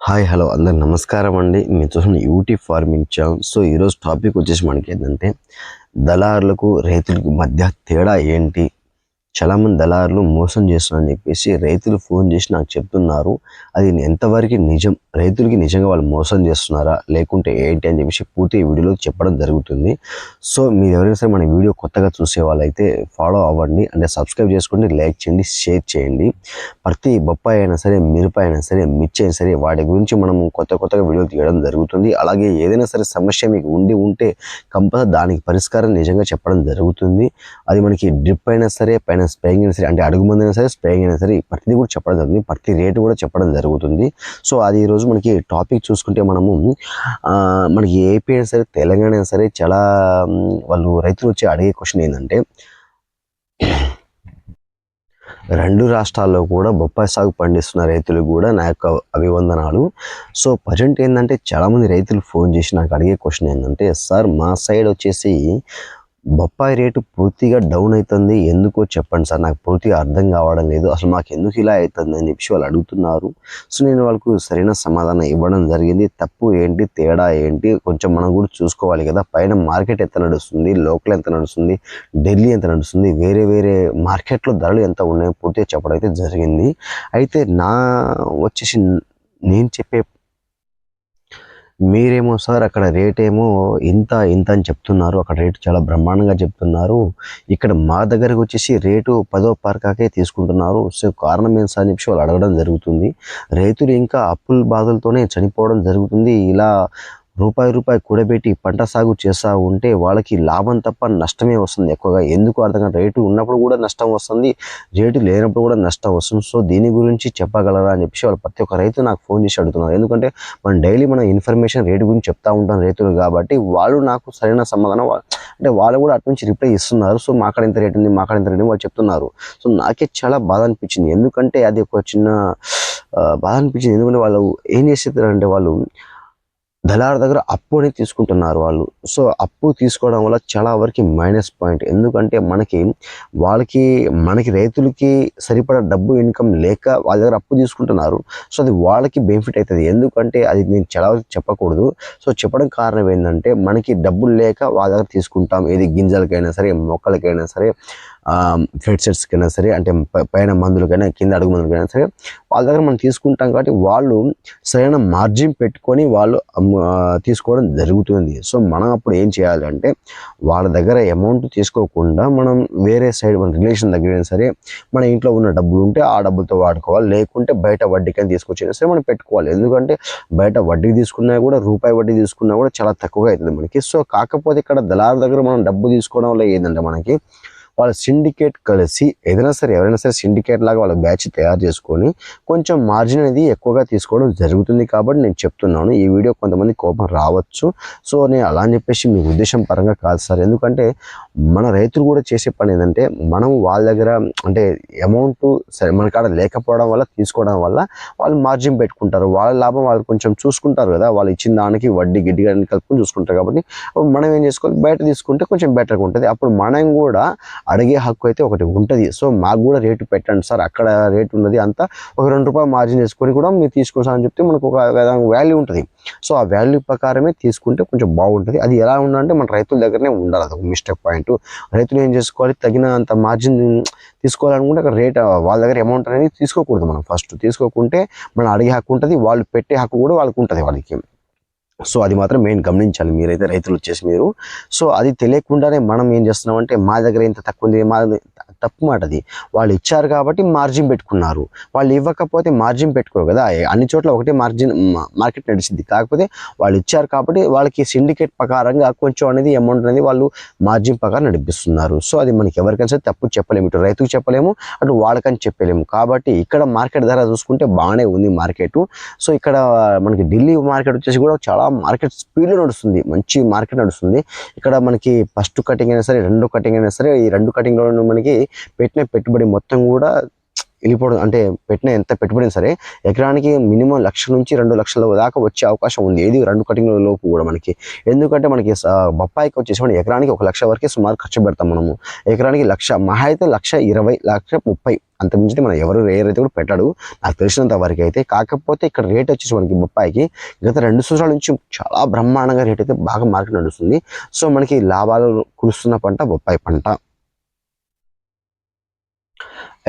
Hi hello అందరు నమస్కారం అండి. మీరు చూసిన యూటీ ఫార్మింగ్ ఛానల్. సో ఈరోజు టాపిక్ వచ్చేసి మనకి ఏంటంటే దళారులకు రైతులకు మధ్య తేడా ఏంటి? చాలామంది దళారులు మోసం చేస్తున్నారని చెప్పేసి రైతులు ఫోన్ చేసి నాకు చెప్తున్నారు. అది ఎంతవరకు నిజం? రైతులకి నిజంగా వాళ్ళు మోసం చేస్తున్నారా? లేకుంటే ఏంటి అని చెప్పేసి పూర్తి వీడియోలో చెప్పడం జరుగుతుంది. సో మీరు ఎవరైనా సరే మన వీడియో కొత్తగా చూసే వాళ్ళైతే ఫాలో అవ్వండి. అంటే సబ్స్క్రైబ్ చేసుకోండి లైక్ చేయండి షేర్ చేయండి. ప్రతి బొప్పాయి అయినా సరే మిరపాయి అయినా సరే మిర్చి అయినా సరే వాటి గురించి మనం కొత్త కొత్తగా వీడియోలు తీయడం జరుగుతుంది. అలాగే ఏదైనా సరే సమస్య మీకు ఉండి ఉంటే కంపల్సరీ దానికి పరిష్కారం నిజంగా చెప్పడం జరుగుతుంది. అది మనకి డ్రిప్ అయినా సరే పైన స్ప్రేయింగ్ అయినా సరే అంటే అడుగుమంది అయినా సరే స్ప్రేయింగ్ అయినా సరే ప్రతిదీ కూడా చెప్పడం జరుగుతుంది. ప్రతి రేటు కూడా చెప్పడం జరుగుతుంది. సో అది ఈరోజు మనకి టాపిక్ చూసుకుంటే మనము మనకి ఏపీ అయినా సరే తెలంగాణ అయినా సరే చాలా వాళ్ళు రైతులు వచ్చి అడిగే క్వశ్చన్ ఏంటంటే రెండు రాష్ట్రాల్లో కూడా బొప్పాయి సాగు పండిస్తున్న రైతులు కూడా నా యొక్క అభివందనాలు. సో ప్రజెంట్ ఏంటంటే చాలామంది రైతులు ఫోన్ చేసి నాకు అడిగే క్వశ్చన్ ఏంటంటే సార్ మా సైడ్ వచ్చేసి బొప్పాయి రేటు పూర్తిగా డౌన్ అవుతుంది ఎందుకో చెప్పండి సార్ నాకు పూర్తిగా అర్థం కావడం లేదు. అసలు మాకు ఎందుకు ఇలా అవుతుంది అని చెప్పి వాళ్ళు అడుగుతున్నారు. సో నేను వాళ్ళకు సరైన సమాధానం ఇవ్వడం జరిగింది. తప్పు ఏంటి తేడా ఏంటి కొంచెం మనం కూడా చూసుకోవాలి కదా. పైన మార్కెట్ ఎంత నడుస్తుంది లోకల్ ఎంత నడుస్తుంది ఢిల్లీ ఎంత నడుస్తుంది వేరే వేరే మార్కెట్లో ధరలు ఎంత ఉన్నాయో పూర్తిగా చెప్పడం అయితే జరిగింది. అయితే నా వచ్చేసి నేను చెప్పే మీరేమో సార్ అక్కడ రేట్ ఏమో ఇంత ఇంత అని చెప్తున్నారు. అక్కడ రేటు చాలా బ్రహ్మాండంగా చెప్తున్నారు. ఇక్కడ మా దగ్గరకు వచ్చేసి రేటు పదో పార్కాకే తీసుకుంటున్నారు. సో కారణం ఏం సార్ అని చెప్పి వాళ్ళు అడగడం జరుగుతుంది. రైతులు ఇంకా అప్పుల బాధలతోనే చనిపోవడం జరుగుతుంది. ఇలా రూపాయి రూపాయి కూడబెట్టి పంట సాగు చేస్తూ ఉంటే వాళ్ళకి లాభం తప్ప నష్టమే వస్తుంది ఎక్కువగా. ఎందుకు అర్థం కాదు? రేటు ఉన్నప్పుడు కూడా నష్టం వస్తుంది రేటు లేనప్పుడు కూడా నష్టం వస్తుంది. సో దీని గురించి చెప్పగలరా అని చెప్పేసి వాళ్ళు ప్రతి ఒక్క రైతు నాకు ఫోన్ చేసి అడుగుతున్నారు. ఎందుకంటే మనం డైలీ మనం ఇన్ఫర్మేషన్ రేటు గురించి చెప్తా ఉంటాం రైతులు కాబట్టి వాళ్ళు నాకు సరైన సమాధానం అంటే వాళ్ళు కూడా అటు నుంచి రిప్లై ఇస్తున్నారు. సో మాకాడ ఇంత రేట్ ఉంది మాకాడ ఇంత రేట్ వాళ్ళు చెప్తున్నారు. సో నాకే చాలా బాధ అనిపించింది. ఎందుకంటే అది ఒక చిన్న బాధ అనిపించింది. ఎందుకంటే వాళ్ళు ఏం చేసేదారంటే వాళ్ళు దళారు దగ్గర అప్పునే తీసుకుంటున్నారు వాళ్ళు. సో అప్పు తీసుకోవడం వల్ల చాలా వరకు మైనస్ పాయింట్. ఎందుకంటే మనకి వాళ్ళకి మనకి రైతులకి సరిపడా డబ్బు ఇన్కమ్ లేక వాళ్ళ దగ్గర అప్పు తీసుకుంటున్నారు. సో అది వాళ్ళకి బెనిఫిట్ అవుతుంది ఎందుకంటే అది నేను చాలా వరకు చెప్పకూడదు. సో చెప్పడం కారణం ఏంటంటే మనకి డబ్బులు లేక వాళ్ళ దగ్గర తీసుకుంటాం. ఏది గింజలకైనా సరే మొక్కలకైనా సరే. ఫెడ్సెట్స్కైనా సరే అంటే పైన మందులకైనా కింద అడుగు మందులకైనా సరే వాళ్ళ దగ్గర మనం తీసుకుంటాం కాబట్టి వాళ్ళు సరైన మార్జిన్ పెట్టుకొని వాళ్ళు తీసుకోవడం జరుగుతుంది. సో మనం అప్పుడు ఏం చేయాలి అంటే వాళ్ళ దగ్గర అమౌంట్ తీసుకోకుండా మనం వేరే సైడ్ మన రిలేషన్ దగ్గర అయినా సరే మన ఇంట్లో ఉన్న డబ్బులు ఉంటే ఆ డబ్బులతో వాడుకోవాలి. లేకుంటే బయట వడ్డీకైనా తీసుకొచ్చినా సరే మనం పెట్టుకోవాలి. ఎందుకంటే బయట వడ్డీ తీసుకున్నా కూడా రూపాయి వడ్డీ తీసుకున్నా కూడా చాలా తక్కువగా అవుతుంది మనకి. సో కాకపోతే ఇక్కడ దళారు దగ్గర మనం డబ్బు తీసుకోవడం వల్ల ఏంటంటే మనకి వాళ్ళ సిండికేట్ కలిసి ఏదైనా సరే ఎవరైనా సరే సిండికేట్ లాగా వాళ్ళ బ్యాచ్ తయారు చేసుకొని కొంచెం మార్జిన్ అనేది ఎక్కువగా తీసుకోవడం జరుగుతుంది కాబట్టి నేను చెప్తున్నాను. ఈ వీడియో కొంతమంది కోపం రావచ్చు. సో నేను అలా అని చెప్పేసి మీ ఉద్దేశం పరంగా కాదు సార్. ఎందుకంటే మన రైతులు కూడా చేసే పని ఏంటంటే మనం వాళ్ళ దగ్గర అంటే అమౌంట్ సరే మన కాడ లేకపోవడం వల్ల తీసుకోవడం వల్ల వాళ్ళు మార్జిన్ పెట్టుకుంటారు. వాళ్ళ లాభం వాళ్ళు కొంచెం చూసుకుంటారు కదా. వాళ్ళు ఇచ్చిన దానికి వడ్డీ గిడ్డిగా కలుపుకొని చూసుకుంటారు కాబట్టి మనం ఏం చేసుకోవాలి? బయట తీసుకుంటే కొంచెం బెటర్గా ఉంటుంది. అప్పుడు మనం కూడా అడిగే హక్కు అయితే ఒకటి ఉంటుంది. సో మాకు కూడా రేటు పెట్టండి సార్. అక్కడ రేటు ఉన్నది అంతా ఒక రెండు రూపాయలు మార్జిన్ చేసుకొని కూడా మీరు తీసుకోవచ్చు అని చెప్తే మనకు ఒక వాల్యూ ఉంటుంది. సో ఆ వాల్యూ ప్రకారమే తీసుకుంటే కొంచెం బాగుంటుంది. అది ఎలా ఉండాలంటే మన రైతుల దగ్గరనే ఉండాలి. అది ఒక మిస్టేక్ పాయింట్ రైతులు ఏం చేసుకోవాలి? తగినంత మార్జిన్ తీసుకోవాలనుకుంటే అక్కడ రేట్ వాళ్ళ దగ్గర అమౌంట్ అనేది తీసుకోకూడదు మనం ఫస్ట్ తీసుకోకుంటే మనం అడిగే హక్కు ఉంటుంది. వాళ్ళు పెట్టే హక్కు కూడా వాళ్ళకు ఉంటుంది వాళ్ళకి. సో అది మాత్రం మెయిన్ గమనించాలి మీరైతే రైతులు వచ్చేసి మీరు. సో అది తెలియకుండానే మనం ఏం చేస్తున్నాం అంటే మా దగ్గర ఇంత తక్కువ ఉంది మా తప్పు మాట అది. వాళ్ళు ఇచ్చారు కాబట్టి మార్జిన్ పెట్టుకున్నారు. వాళ్ళు ఇవ్వకపోతే మార్జిన్ పెట్టుకోరు కదా. అన్ని చోట్ల ఒకటే మార్జిన్ మార్కెట్ నడిచింది. కాకపోతే వాళ్ళు ఇచ్చారు కాబట్టి వాళ్ళకి సిండికేట్ ప్రకారంగా కొంచెం అనేది అమౌంట్ అనేది వాళ్ళు మార్జిన్ ప్రకారం నడిపిస్తున్నారు. సో అది మనకి ఎవరికైనా సరే తప్పు చెప్పలేము. ఇటు రైతుకు చెప్పలేము అటు వాళ్ళకని చెప్పలేము. కాబట్టి ఇక్కడ మార్కెట్ ధర చూసుకుంటే బాగానే ఉంది మార్కెట్. సో ఇక్కడ మనకి ఢిల్లీ మార్కెట్ వచ్చేసి కూడా చాలా మార్కెట్ స్పీడ్లో నడుస్తుంది. మంచి మార్కెట్ నడుస్తుంది. ఇక్కడ మనకి ఫస్ట్ కటింగ్ అయినా సరే రెండో కటింగ్ అయినా సరే ఈ రెండు కటింగ్లో మనకి పెట్టిన పెట్టుబడి మొత్తం కూడా వెళ్ళిపోవడం అంటే పెట్టిన ఎంత పెట్టుబడి సరే ఎకరానికి మినిమం లక్ష నుంచి రెండు లక్షల దాకా వచ్చే అవకాశం ఉంది. ఏది రెండు కటింగ్ల లోపు కూడా మనకి. ఎందుకంటే మనకి బొప్పాయికి వచ్చేసి మనం ఎకరానికి ఒక లక్ష వరకే సుమారు ఖర్చు పెడతాం మనము. ఎకరానికి లక్ష మహా అయితే లక్ష ఇరవై లక్ష ముప్పై అంత మనం ఎవరు రేయర్ అయితే కూడా పెట్టాడు. నాకు తెలిసినంత వరకు అయితే. కాకపోతే ఇక్కడ రేట్ వచ్చేసి మనకి బొప్పాయికి గత రెండు సంవత్సరాల నుంచి చాలా బ్రహ్మాండంగా రేట్ అయితే బాగా మార్కెట్ నడుస్తుంది. సో మనకి లాభాలు కురుస్తున్న పంట బొప్పాయి పంట.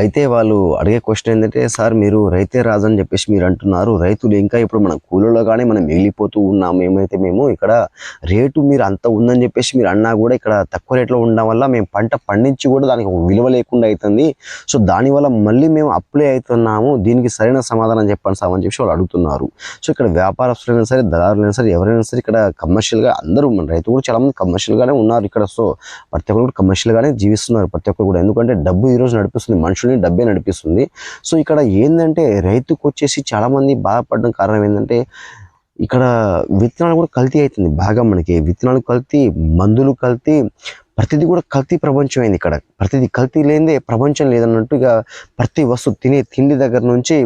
అయితే వాళ్ళు అడిగే క్వశ్చన్ ఏంటంటే సార్ మీరు రైతే రాజు అని చెప్పేసి మీరు అంటున్నారు. రైతులు ఇంకా ఇప్పుడు మన కూలీలో కానీ మనం మిగిలిపోతూ ఉన్నాము. ఏమైతే మేము ఇక్కడ రేటు మీరు అంత ఉందని చెప్పేసి మీరు అన్నా కూడా ఇక్కడ తక్కువ రేట్లో ఉండడం వల్ల మేము పంట పండించి కూడా దానికి ఒక విలువ లేకుండా అవుతుంది సో దానివల్ల మళ్ళీ మేము అప్లై అవుతున్నాము. దీనికి సరైన సమాధానం చెప్పండి సార్ అని చెప్పి వాళ్ళు అడుగుతున్నారు. సో ఇక్కడ వ్యాపారస్తులైనా సరే దళారులైనా సరే ఎవరైనా సరే ఇక్కడ కమర్షియల్గా అందరూ మన రైతు కూడా చాలామంది కమర్షియల్గానే ఉన్నారు ఇక్కడ. సో ప్రతి ఒక్కరు కూడా కమర్షియల్గానే జీవిస్తున్నారు. ప్రతి ఒక్కరు కూడా. ఎందుకంటే డబ్బు ఈ రోజు నడిపిస్తుంది మనుషుల్ని డబ్బే నడిపిస్తుంది. సో ఇక్కడ ఏంటంటే రైతుకు వచ్చేసి చాలామంది బాధపడడం కారణం ఏంటంటే ఇక్కడ విత్తనాలు కూడా కల్తీ అవుతుంది బాగా మనకి. విత్తనాలు కల్తీ మందులు కల్తీ ప్రతిదీ కూడా కల్తీ ప్రపంచం అయింది ఇక్కడ. ప్రతిదీ కల్తీ లేనిదే ప్రపంచం లేదన్నట్టుగా ప్రతి వస్తువు తినే తిండి దగ్గర నుంచి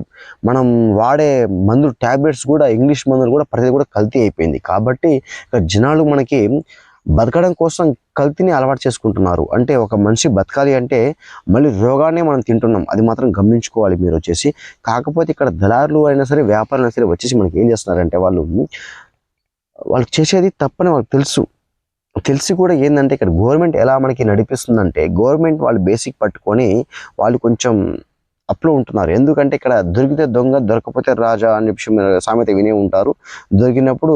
మనం వాడే మందులు ట్యాబ్లెట్స్ కూడా ఇంగ్లీష్ మందులు కూడా ప్రతిదీ కూడా కల్తీ అయిపోయింది. కాబట్టి ఇక్కడ జనాలు మనకి బతకడం కోసం కల్తీని అలవాటు చేసుకుంటున్నారు. అంటే ఒక మనిషి బతకాలి అంటే మళ్ళీ రోగాన్ని మనం తింటున్నాం. అది మాత్రం గమనించుకోవాలి మీరు వచ్చేసి. కాకపోతే ఇక్కడ దళారులు అయినా సరే వ్యాపారులు అయినా సరే వచ్చేసి మనకి ఏం చేస్తున్నారంటే వాళ్ళు వాళ్ళు చేసేది తప్పని వాళ్ళకి తెలుసు. తెలిసి కూడా ఏంటంటే ఇక్కడ గవర్నమెంట్ ఎలా మనకి నడిపిస్తుందంటే గవర్నమెంట్ వాళ్ళు బేసిక్ పట్టుకొని వాళ్ళు కొంచెం అప్లో ఉంటున్నారు. ఎందుకంటే ఇక్కడ దొరికితే దొంగ దొరకపోతే రాజా అని చెప్పి సామెత వినే ఉంటారు. దొరికినప్పుడు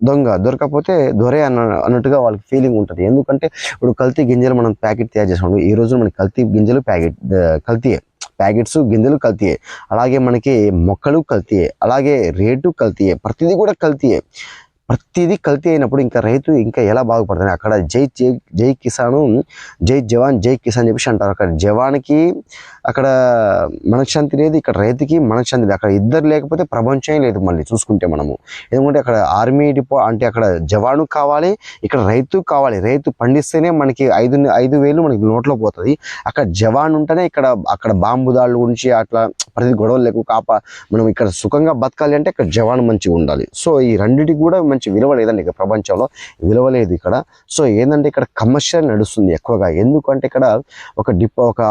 దొంగ దొరకపోతే దొరే అన్న అన్నట్టుగా వాళ్ళకి ఫీలింగ్ ఉంటుంది. ఎందుకంటే ఇప్పుడు కల్తీ గింజలు మనం ప్యాకెట్ తయారు చేసుకుంటాం ఈ రోజు మనకి కల్తీ గింజలు ప్యాకెట్ కల్తీయే. ప్యాకెట్స్ గింజలు కల్తీయే. అలాగే మనకి మొక్కలు కల్తీయే. అలాగే రేటు కల్తీయే. ప్రతిదీ కూడా కల్తీయే. ప్రతిదీ కల్తీ అయినప్పుడు ఇంకా రైతు ఇంకా ఎలా బాగుపడుతుంది అక్కడ జై జై జై కిసాను జై జవాన్ జై కిసాన్ చెప్పేసి అంటారు. అక్కడ జవాన్కి అక్కడ మనశ్శాంతి లేదు ఇక్కడ రైతుకి మనశ్శాంతి లేదు. అక్కడ ఇద్దరు లేకపోతే ప్రపంచమే లేదు మళ్ళీ చూసుకుంటే మనము. ఎందుకంటే అక్కడ ఆర్మీ డిపో అంటే అక్కడ జవాను కావాలి ఇక్కడ రైతు కావాలి. రైతు పండిస్తేనే మనకి ఐదు ఐదు వేలు మనకి నోట్లో పోతుంది. అక్కడ జవాన్ ఉంటేనే ఇక్కడ అక్కడ బాంబు దాళ్ళు గురించి అట్లా ప్రతి గొడవలు లేకు కాప మనం ఇక్కడ సుఖంగా బతకాలి అంటే ఇక్కడ జవాన్ మంచిగా ఉండాలి. సో ఈ రెండింటికి కూడా మంచి విలువ లేదండి ఇక ప్రపంచంలో. విలువ లేదు ఇక్కడ. సో ఏంటంటే ఇక్కడ కమర్షియల్ నడుస్తుంది ఎక్కువగా. ఎందుకంటే ఇక్కడ ఒక డిపో ఒక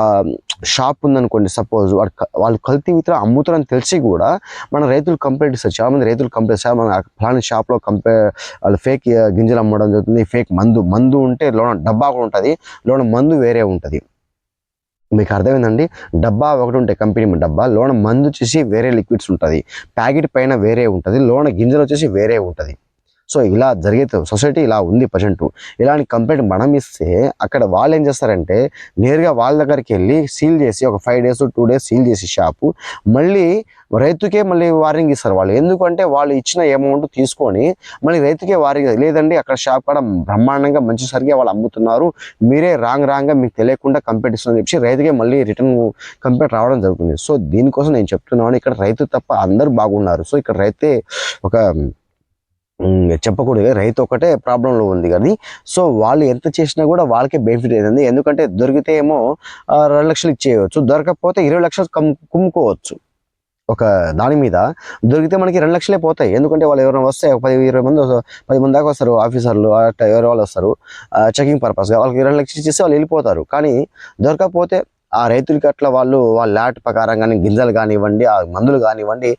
షాప్ ఉందనుకోండి సపోజ్ వాడు వాళ్ళు కల్తీ విత్తనం అమ్ముతారని తెలిసి కూడా మన రైతులు కంప్లైంట్ ఇస్తారు. చాలా మంది రైతులు కంప్లైంట్ ఇస్తారు. మన ఫలానా షాప్లో కంపే వాళ్ళు ఫేక్ గింజలు అమ్మడం జరుగుతుంది. ఫేక్ మందు మందు ఉంటే లోన డబ్బా కూడా ఉంటుంది. లోన మందు వేరే ఉంటుంది. మీకు అర్థమైందండి? డబ్బా ఒకటి ఉంటాయి కంపెనీ డబ్బా లోన మందు వచ్చేసి వేరే లిక్విడ్స్ ఉంటుంది. ప్యాకెట్ పైన వేరే ఉంటుంది. లోన గింజలు వచ్చేసి వేరే ఉంటుంది. సో ఇలా జరిగే సొసైటీ ఇలా ఉంది ప్రజెంట్. ఇలాంటి కంప్లైంట్ మనం ఇస్తే అక్కడ వాళ్ళు ఏం చేస్తారంటే నేరుగా వాళ్ళ దగ్గరికి వెళ్ళి సీల్ చేసి ఒక five days two days seal చేసి షాపు. మళ్ళీ రైతుకే మళ్ళీ వార్నింగ్ ఇస్తారు వాళ్ళు. ఎందుకంటే వాళ్ళు ఇచ్చిన అమౌంట్ తీసుకొని మళ్ళీ రైతుకే వారింగ్ లేదండి అక్కడ షాప్ కాడ బ్రహ్మాండంగా మంచి సరిగా వాళ్ళు అమ్ముతున్నారు. మీరే రాంగ్ రాంగ్గా మీకు తెలియకుండా కంప్లైంట్ ఇస్తుందని చెప్పి రైతుకే మళ్ళీ రిటర్న్ కంప్లైంట్ రావడం జరుగుతుంది. సో దీనికోసం నేను చెప్తున్నాను ఇక్కడ రైతు తప్ప అందరూ బాగున్నారు. సో ఇక్కడ రైతే ఒక చెప్పకూడదు. రైతు ఒకటే ప్రాబ్లంలో ఉంది కానీ సో వాళ్ళు ఎంత చేసినా కూడా వాళ్ళకే బెనిఫిట్ అవుతుంది ఎందుకంటే దొరికితే ఏమో రెండు లక్షలు ఇచ్చేయవచ్చు. దొరకకపోతే ఇరవై లక్షలు కమ్ కుమ్ముకోవచ్చు. ఒక దాని మీద దొరికితే మనకి రెండు లక్షలే పోతాయి. ఎందుకంటే వాళ్ళు ఎవరైనా వస్తే ఒక పది ఇరవై మంది పది మంది దాకా వస్తారు ఆఫీసర్లు అట్లా వాళ్ళు వస్తారు. చెకింగ్ పర్పస్గా వాళ్ళకి రెండు లక్షలు ఇచ్చేసి వాళ్ళు వెళ్ళిపోతారు. కానీ దొరకకపోతే ఆ రైతులకి అట్లా వాళ్ళు వాళ్ళ లాట్ ప్రకారం కానీ గింజలు కానివ్వండి ఆ మందులు కానివ్వండి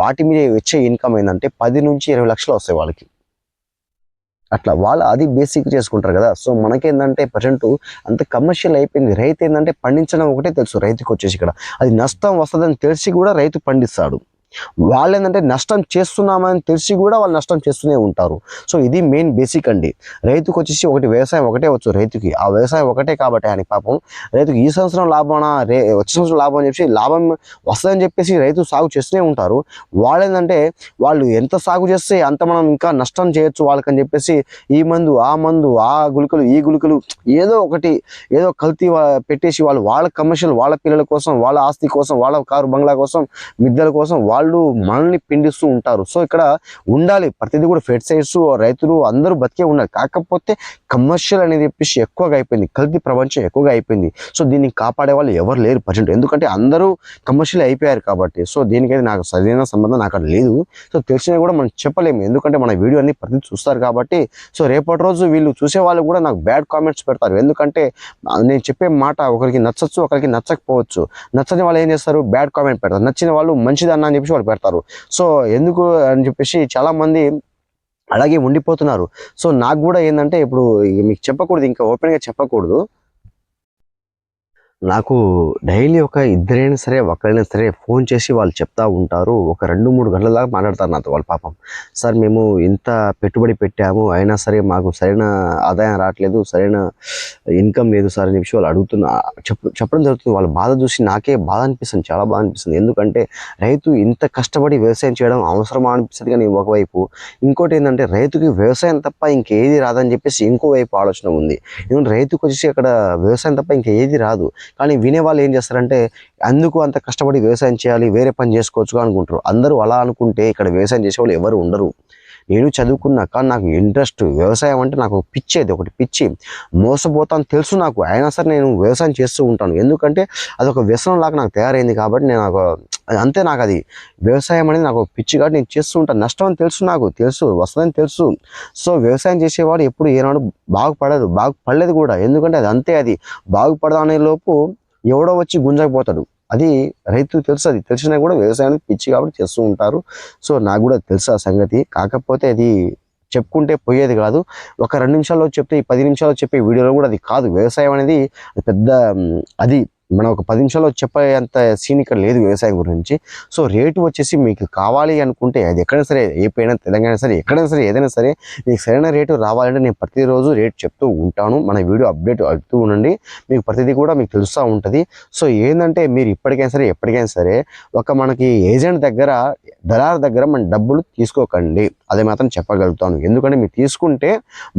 వాటి మీద వచ్చే ఇన్కమ్ ఏంటంటే పది నుంచి ఇరవై లక్షలు వస్తాయి వాళ్ళకి. అట్లా వాళ్ళు అది బేసిక్ చేసుకుంటారు కదా. సో మనకేంటంటే ప్రజెంట్ అంత కమర్షియల్ అయిపోయింది. రైతు ఏంటంటే పండించడం ఒకటే తెలుసు రైతుకు వచ్చేసి ఇక్కడ. అది నష్టం వస్తుందని తెలిసి కూడా రైతు పండిస్తాడు. వాళ్ళు ఏంటంటే నష్టం చేస్తున్నామని తెలిసి కూడా వాళ్ళు నష్టం చేస్తూనే ఉంటారు. సో ఇది మెయిన్ బేసిక్ అండి. రైతుకు వచ్చేసి ఒకటి వ్యవసాయం ఒకటే వచ్చు రైతుకి. ఆ వ్యవసాయం ఒకటే కాబట్టి ఆయన పాపం రైతుకి ఈ సంవత్సరం లాభమా రే వచ్చే సంవత్సరం లాభం అని చెప్పి లాభం వస్తుందని చెప్పేసి రైతు సాగు చేస్తూనే ఉంటారు. వాళ్ళు ఏంటంటే వాళ్ళు ఎంత సాగు చేస్తే అంత మనం ఇంకా నష్టం చేయొచ్చు వాళ్ళకని చెప్పేసి ఈ మందు ఆ మందు ఆ గుళికలు ఈ గుళికలు ఏదో ఒకటి ఏదో కల్తీ పెట్టేసి వాళ్ళు వాళ్ళ కమర్షియల్ వాళ్ళ పిల్లల కోసం వాళ్ళ ఆస్తి కోసం వాళ్ళ కారు బంగ్లా కోసం మిద్దెల కోసం వాళ్ళ వాళ్ళు మనల్ని పిండిస్తూ ఉంటారు. సో ఇక్కడ ఉండాలి. ప్రతిదీ కూడా ఫెర్టిసైడ్స్ రైతులు అందరూ బతికే ఉన్నారు కాకపోతే కమర్షియల్ అనేది చెప్పేసి ఎక్కువగా అయిపోయింది. కల్తీ ప్రపంచం ఎక్కువగా అయిపోయింది. సో దీన్ని కాపాడే వాళ్ళు ఎవరు లేరు ప్రజెంట్. ఎందుకంటే అందరూ కమర్షియల్ అయిపోయారు కాబట్టి. సో దీనికైతే నాకు సరైన సంబంధం నాకు అక్కడ లేదు. సో తెలిసినా కూడా మనం చెప్పలేము. ఎందుకంటే మన వీడియో అన్ని ప్రతి చూస్తారు కాబట్టి. సో రేపటి రోజు వీళ్ళు చూసే వాళ్ళు కూడా నాకు బ్యాడ్ కామెంట్స్ పెడతారు. ఎందుకంటే నేను చెప్పే మాట ఒకరికి నచ్చచ్చు ఒకరికి నచ్చకపోవచ్చు. నచ్చని వాళ్ళు ఏం చేస్తారు? బ్యాడ్ కామెంట్ పెడతారు. నచ్చిన వాళ్ళు మంచిది అన్న అని వాళ్ళు పెడతారు. సో ఎందుకు అని చెప్పేసి చాలా మంది అలాగే ఉండిపోతున్నారు. సో నాకు కూడా ఏంటంటే ఇప్పుడు మీకు చెప్పకూడదు ఇంకా ఓపెన్గా చెప్పకూడదు. నాకు డైలీ ఒక ఇద్దరైనా సరే ఒకరైనా సరే ఫోన్ చేసి వాళ్ళు చెప్తా ఉంటారు. ఒక రెండు మూడు గంటల దాకా మాట్లాడతారు నాతో వాళ్ళ పాపం. సార్ మేము ఇంత పెట్టుబడి పెట్టాము. అయినా సరే మాకు సరైన ఆదాయం రావట్లేదు. సరైన ఇన్కమ్ లేదు సార్ అని చెప్పి వాళ్ళు అడుగుతున్నా చెప్ప చెప్పడం జరుగుతుంది. వాళ్ళ బాధ చూసి నాకే బాధ అనిపిస్తుంది చాలా బాధ అనిపిస్తుంది. ఎందుకంటే రైతు ఇంత కష్టపడి వ్యవసాయం చేయడం అవసరమా అనిపిస్తుంది కానీ ఒకవైపు. ఇంకోటి ఏంటంటే రైతుకి వ్యవసాయం తప్ప ఇంకేది రాదని చెప్పేసి ఇంకో వైపు ఆలోచన ఉంది. ఎందుకంటే రైతుకు వచ్చేసి అక్కడ వ్యవసాయం తప్ప ఇంకేది రాదు. కానీ వినేవాళ్ళు ఏం చేస్తారంటే అందుకు అంత కష్టపడి వ్యవసాయం చేయాలి వేరే పని చేసుకోవచ్చు అనుకుంటారు. అందరూ అలా అనుకుంటే ఇక్కడ వ్యవసాయం చేసే వాళ్ళు ఎవరు ఉండరు. నేను చదువుకున్నా కానీ నాకు ఇంట్రెస్ట్ వ్యవసాయం అంటే నాకు పిచ్చి అది ఒకటి పిచ్చి. మోసపోతాను తెలుసు నాకు. అయినా సరే నేను వ్యవసాయం చేస్తూ ఉంటాను. ఎందుకంటే అదొక వ్యసనం లాగా నాకు తయారైంది కాబట్టి నేను అంతే నాకు అది వ్యవసాయం అనేది నాకు పిచ్చి కాబట్టి నేను చేస్తూ ఉంటాను నష్టం అని తెలుసు నాకు తెలుసు వస్తుందని తెలుసు. సో వ్యవసాయం చేసేవాడు ఎప్పుడు ఏనాడు బాగుపడదు బాగుపడలేదు కూడా. ఎందుకంటే అది అంతే అది. బాగుపడదా అనే లోపు ఎవడో వచ్చి గుంజకపోతాడు అది రైతు తెలుసు అది తెలిసినా కూడా వ్యవసాయానికి పిచ్చి కాబట్టి చేస్తూ ఉంటారు. సో నాకు కూడా తెలుసు ఆ సంగతి. కాకపోతే అది చెప్పుకుంటే పోయేది కాదు. ఒక రెండు నిమిషాల్లో చెప్తే ఈ పది నిమిషాల్లో చెప్పే వీడియోలో కూడా అది కాదు. వ్యవసాయం అనేది పెద్ద అది మనం ఒక పది నిమిషాల్లో చెప్పేంత సీన్ ఇక్కడ లేదు వ్యవసాయం గురించి. సో రేటు వచ్చేసి మీకు కావాలి అనుకుంటే అది ఎక్కడైనా సరే ఏపీ అయినా తెలంగాణ సరే ఎక్కడైనా సరే ఏదైనా సరే మీకు సరైన రేటు రావాలంటే నేను ప్రతిరోజు రేట్ చెప్తూ ఉంటాను. మన వీడియో అప్డేట్ అవుతూ ఉండండి. మీకు ప్రతిదీ కూడా మీకు తెలుస్తూ ఉంటుంది. సో ఏంటంటే మీరు ఇప్పటికైనా సరే ఎప్పటికైనా సరే ఒక మనకి ఏజెంట్ దగ్గర దళార్ దగ్గర మన డబ్బులు తీసుకోకండి. అది మాత్రం చెప్పగలుగుతాను. ఎందుకంటే మీరు తీసుకుంటే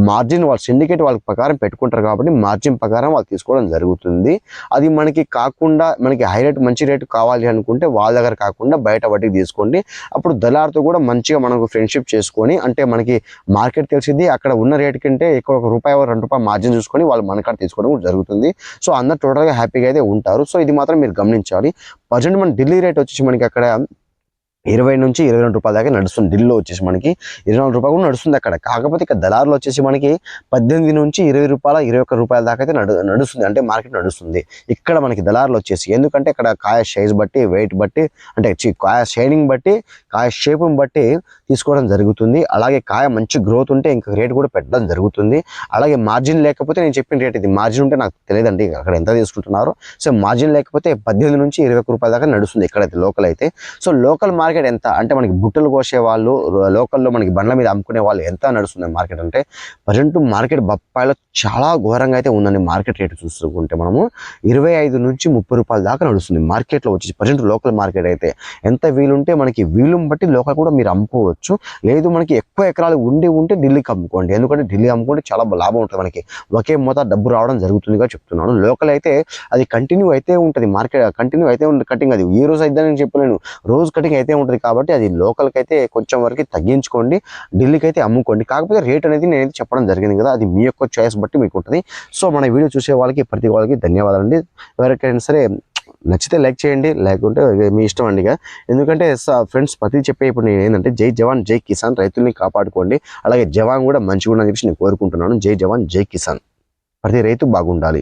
మార్జిన్ వాళ్ళు సిండికేట్ వాళ్ళ ప్రకారం పెట్టుకుంటారు కాబట్టి మార్జిన్ ప్రకారం వాళ్ళు తీసుకోవడం జరుగుతుంది. అది మనకి కాకుండా మనకి హై రేట్ మంచి రేటు కావాలి అనుకుంటే వాళ్ళ దగ్గర కాకుండా బయట వడ్డీకి తీసుకోండి. అప్పుడు దళార్తో కూడా మంచిగా మనకు ఫ్రెండ్షిప్ చేసుకొని అంటే మనకి మార్కెట్ తెలిసింది అక్కడ ఉన్న రేట్ కంటే ఎక్కువ ఒక రూపాయి రెండు రూపాయలు మార్జిన్ చూసుకొని వాళ్ళు మన కాడ తీసుకోవడం జరుగుతుంది. సో అందరు టోటల్గా హ్యాపీగా అయితే ఉంటారు. సో ఇది మాత్రం మీరు గమనించాలి. ప్రజెంట్ మన ఢిల్లీ రేట్ వచ్చేసి మనకి అక్కడ ఇరవై నుంచి ఇరవై రెండు రూపాయల దాకా నడుస్తుంది. ఢిల్లీలో వచ్చేసి మనకి ఇరవై నాలుగు రూపాయలు కూడా నడుస్తుంది అక్కడ. కాకపోతే ఇక్కడ దళారులో వచ్చేసి మనకి పద్దెనిమిది నుంచి ఇరవై రూపాయల ఇరవై ఒక్క రూపాయల దాకా అయితే నడు నడుస్తుంది. అంటే మార్కెట్ నడుస్తుంది. ఇక్కడ మనకి దళారులు వచ్చేసి ఎందుకంటే ఇక్కడ కాయ సైజ్ బట్టి వెయిట్ బట్టి అంటే చి- కాయ షైనింగ్ బట్టి కాయ షేప్ని బట్టి తీసుకోవడం జరుగుతుంది. అలాగే కాయ మంచి గ్రోత్ ఉంటే ఇంకా రేట్ కూడా పెట్టడం జరుగుతుంది. అలాగే మార్జిన్ లేకపోతే నేను చెప్పిన రేట్ ఇది. మార్జిన్ ఉంటే నాకు తెలియదండి అక్కడ ఎంత తీసుకుంటున్నారో. సో మార్జిన్ లేకపోతే పద్దెనిమిది నుంచి ఇరవై ఒక్క రూపాయల దాకా నడుస్తుంది ఎక్కడైతే లోకల్ అయితే. సో లోకల్ మార్కెట్ మార్కెట్ ఎంత? అంటే మనకి బుట్టలు కోసే వాళ్ళు లోకల్లో మనకి బండ్ల మీద అమ్ముకునే వాళ్ళు ఎంత నడుస్తుంది మార్కెట్ అంటే ప్రజెంట్ మార్కెట్ బొప్పాయిలో చాలా ఘోరంగా అయితే ఉందండి మార్కెట్ రేట్ చూసుకుంటే మనము. ఇరవై ఐదు నుంచి ముప్పై రూపాయల దాకా నడుస్తుంది మార్కెట్లో వచ్చేసి. ప్రజెంట్ లోకల్ మార్కెట్ అయితే ఎంత వీలుంటే మనకి వీలుని బట్టి లోకల్ కూడా మీరు అమ్ముకోవచ్చు. లేదు మనకి ఎక్కువ ఎకరాలు ఉండి ఉంటే ఢిల్లీకి అమ్ముకోండి. ఎందుకంటే ఢిల్లీ అమ్ముకుంటే చాలా లాభం ఉంటుంది మనకి. ఒకే మోతా డబ్బు రావడం జరుగుతుందిగా చెప్తున్నాను. లోకల్ అయితే అది కంటిన్యూ అయితే ఉంటుంది. మార్కెట్ కంటిన్యూ అయితే ఉంటుంది. కటింగ్ అది ఏ రోజు అయితే నేను చెప్పలేను. రోజు కటింగ్ అయితే ఉంటుంది కాబట్టి అది లోకల్కి అయితే కొంచెం వరకు తగ్గించుకోండి ఢిల్లీకి అయితే అమ్ముకోండి. కాకపోతే రేట్ అనేది నేనైతే చెప్పడం జరిగింది కదా అది మీ యొక్క చాయిస్ బట్టి మీకు ఉంటుంది సో మన వీడియో చూసే వాళ్ళకి ప్రతి వాళ్ళకి ధన్యవాదాలు అండి ఎవరికైనా సరే నచ్చితే లైక్ చేయండి లేకుంటే మీ ఇష్టం అండి ఇక. ఎందుకంటే ఫ్రెండ్స్ ప్రతి చెప్పే ఇప్పుడు నేను ఏంటంటే జై జవాన్ జై కిసాన్ రైతుల్ని కాపాడుకోండి. అలాగే జవాన్ కూడా మంచిగా ఉండని చెప్పి నేను కోరుకుంటున్నాను. జై జవాన్ జై కిసాన్. ప్రతి రైతు బాగుండాలి.